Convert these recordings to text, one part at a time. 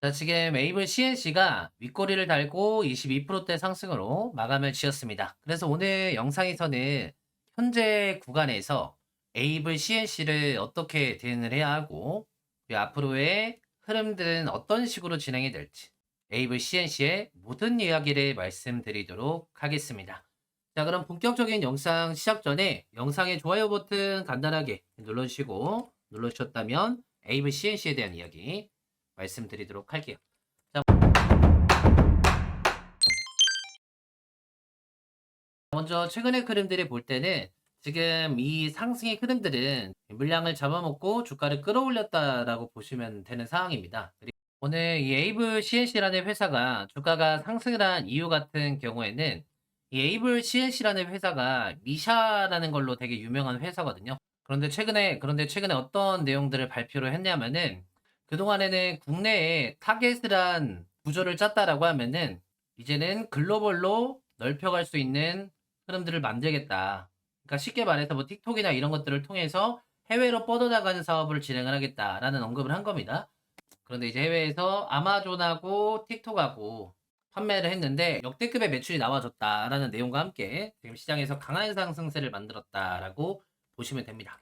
자, 지금 에이블 CNC가 윗꼬리를 달고 22%대 상승으로 마감을 지었습니다. 그래서 오늘 영상에서는 현재 구간에서 에이블 CNC를 어떻게 대응을 해야 하고 그리고 앞으로의 흐름들은 어떤 식으로 진행이 될지 에이블 CNC의 모든 이야기를 말씀드리도록 하겠습니다. 자, 그럼 본격적인 영상 시작 전에 영상의 좋아요 버튼 간단하게 눌러주시고 눌러주셨다면 에이블 CNC에 대한 이야기 말씀드리도록 할게요. 자, 먼저 최근의 흐름들을 볼 때는 지금 이 상승의 흐름들은 물량을 잡아먹고 주가를 끌어올렸다라고 보시면 되는 상황입니다. 오늘 이 에이블 CNC라는 회사가 주가가 상승을 한 이유 같은 경우에는 이 에이블 CNC라는 회사가 미샤라는 걸로 되게 유명한 회사거든요. 그런데 최근에 그런데 최근에 어떤 내용들을 발표를 했냐면은 그동안에는 국내에 타겟을 한 구조를 짰다라고 하면은 이제는 글로벌로 넓혀갈 수 있는 흐름들을 만들겠다. 그러니까 쉽게 말해서 뭐 틱톡이나 이런 것들을 통해서 해외로 뻗어나가는 사업을 진행을 하겠다라는 언급을 한 겁니다. 그런데 이제 해외에서 아마존하고 틱톡하고 판매를 했는데 역대급의 매출이 나와줬다라는 내용과 함께 지금 시장에서 강한 상승세를 만들었다라고 보시면 됩니다.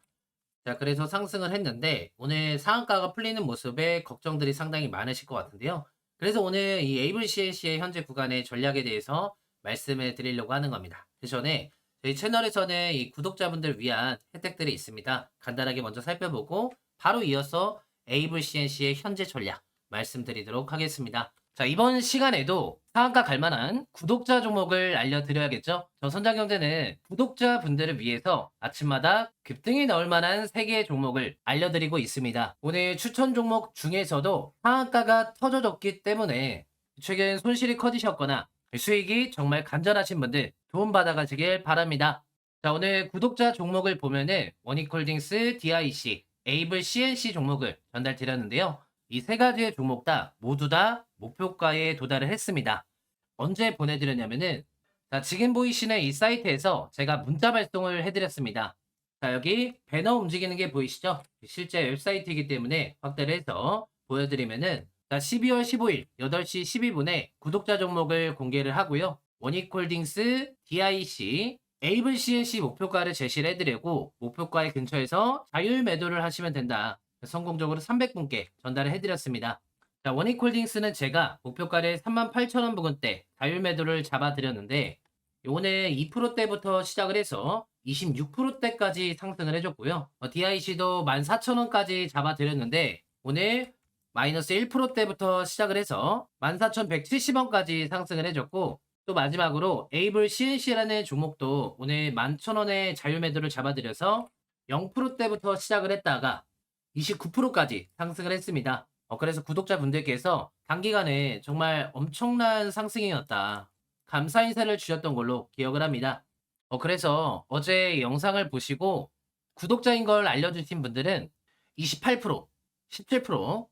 자, 그래서 상승을 했는데 오늘 상한가가 풀리는 모습에 걱정들이 상당히 많으실 것 같은데요. 그래서 오늘 이 에이블 CNC의 현재 구간의 전략에 대해서 말씀을 드리려고 하는 겁니다. 그 전에 저희 채널에서는 이 구독자분들 위한 혜택들이 있습니다. 간단하게 먼저 살펴보고 바로 이어서 에이블 CNC의 현재 전략 말씀드리도록 하겠습니다. 자, 이번 시간에도 상한가 갈 만한 구독자 종목을 알려드려야겠죠? 저 선장경제는 구독자분들을 위해서 아침마다 급등이 나올 만한 3개의 종목을 알려드리고 있습니다. 오늘 추천 종목 중에서도 상한가가 터져졌기 때문에 최근 손실이 커지셨거나 수익이 정말 간절하신 분들 도움 받아가시길 바랍니다. 자, 오늘 구독자 종목을 보면은 원익홀딩스, DIC, 에이블 CNC 종목을 전달 드렸는데요. 이 세 가지의 종목 다 모두 다 목표가에 도달을 했습니다. 언제 보내드렸냐면은 자, 지금 보이시는 이 사이트에서 제가 문자 발송을 해드렸습니다. 자, 여기 배너 움직이는 게 보이시죠? 실제 웹사이트이기 때문에 확대를 해서 보여드리면은 자, 12월 15일 8시 12분에 구독자 종목을 공개를 하고요. 원익홀딩스, DIC, 에이블 CNC 목표가를 제시를 해드리고 목표가의 근처에서 자율 매도를 하시면 된다. 성공적으로 300분께 전달을 해드렸습니다. 자, 원익홀딩스는 제가 목표가를 38,000원 부근대 자율 매도를 잡아드렸는데 오늘 2%대부터 시작을 해서 26%대까지 상승을 해줬고요. 어, DIC도 14,000원까지 잡아드렸는데 오늘 마이너스 1%대부터 시작을 해서 14,170원까지 상승을 해줬고 또 마지막으로 에이블 CNC라는 종목도 오늘 11,000원에 자율 매도를 잡아드려서 0%대부터 시작을 했다가 29%까지 상승을 했습니다. 어, 그래서 구독자분들께서 단기간에 정말 엄청난 상승이었다. 감사 인사를 주셨던 걸로 기억을 합니다. 어, 그래서 어제 영상을 보시고 구독자인 걸 알려주신 분들은 28%, 17%,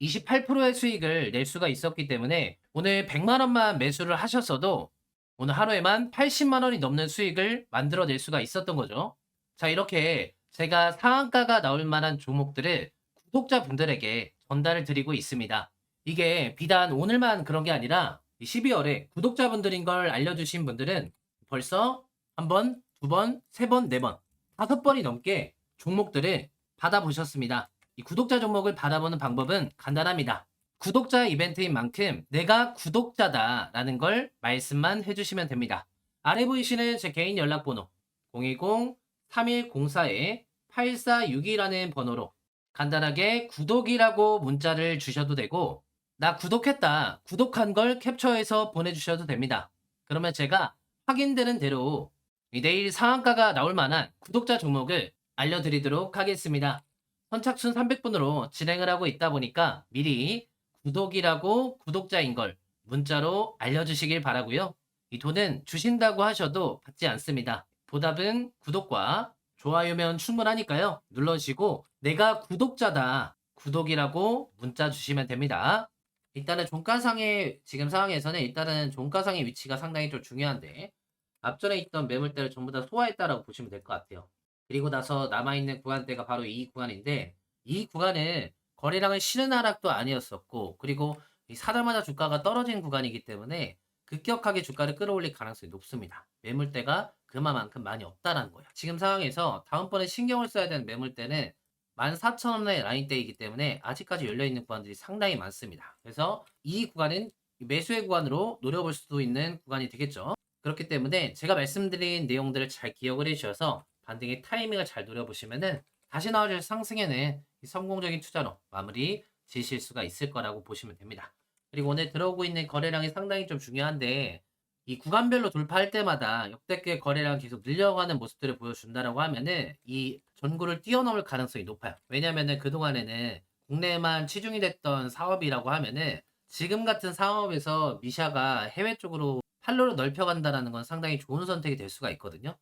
28%의 수익을 낼 수가 있었기 때문에 오늘 100만 원만 매수를 하셨어도 오늘 하루에만 80만 원이 넘는 수익을 만들어낼 수가 있었던 거죠. 자, 이렇게 제가 상한가가 나올 만한 종목들을 구독자분들에게 전달을 드리고 있습니다. 이게 비단 오늘만 그런 게 아니라 12월에 구독자분들인 걸 알려주신 분들은 벌써 한 번, 두 번, 세 번, 네 번, 다섯 번이 넘게 종목들을 받아보셨습니다. 이 구독자 종목을 받아보는 방법은 간단합니다. 구독자 이벤트인 만큼 내가 구독자다라는 걸 말씀만 해주시면 됩니다. 아래 보이시는 제 개인 연락번호 010-3104-8462라는 번호로 간단하게 구독이라고 문자를 주셔도 되고 나 구독했다, 구독한 걸 캡처해서 보내주셔도 됩니다. 그러면 제가 확인되는 대로 내일 상한가가 나올 만한 구독자 종목을 알려드리도록 하겠습니다. 선착순 300분으로 진행을 하고 있다 보니까 미리 구독이라고 구독자인 걸 문자로 알려주시길 바라고요. 이 돈은 주신다고 하셔도 받지 않습니다. 보답은 구독과 좋아요면 충분하니까요. 눌러주시고 내가 구독자다. 구독이라고 문자 주시면 됩니다. 일단은 종가상의 지금 상황에서는 일단은 종가상의 위치가 상당히 좀 중요한데 앞전에 있던 매물대를 전부 다 소화했다라고 보시면 될 것 같아요. 그리고 나서 남아있는 구간대가 바로 이 구간인데 이 구간은 거래량은 쉬는 하락도 아니었었고 그리고 이 사자마자 주가가 떨어진 구간이기 때문에 급격하게 주가를 끌어올릴 가능성이 높습니다. 매물대가 그만큼 많이 없다라는 거예요. 지금 상황에서 다음번에 신경을 써야 되는 매물대는 14,000원의 라인대이기 때문에 아직까지 열려있는 구간들이 상당히 많습니다. 그래서 이 구간은 매수의 구간으로 노려볼 수도 있는 구간이 되겠죠. 그렇기 때문에 제가 말씀드린 내용들을 잘 기억을 해주셔서 반등의 타이밍을 잘 노려보시면은 다시 나와줄 상승에는 이 성공적인 투자로 마무리 지실 수가 있을 거라고 보시면 됩니다. 그리고 오늘 들어오고 있는 거래량이 상당히 좀 중요한데 이 구간별로 돌파할 때마다 역대급 거래량 계속 늘려가는 모습들을 보여준다라고 하면은 이 전구를 뛰어넘을 가능성이 높아요. 왜냐면은 그동안에는 국내만 치중이 됐던 사업이라고 하면은 지금 같은 상업에서 미샤가 해외 쪽으로 판로를 넓혀간다라는 건 상당히 좋은 선택이 될 수가 있거든요.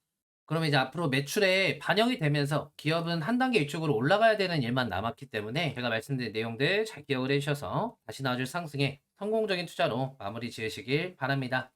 그러면 이제 앞으로 매출에 반영이 되면서 기업은 한 단계 위쪽으로 올라가야 되는 일만 남았기 때문에 제가 말씀드린 내용들 잘 기억을 해주셔서 다시 나와줄 상승에 성공적인 투자로 마무리 지으시길 바랍니다.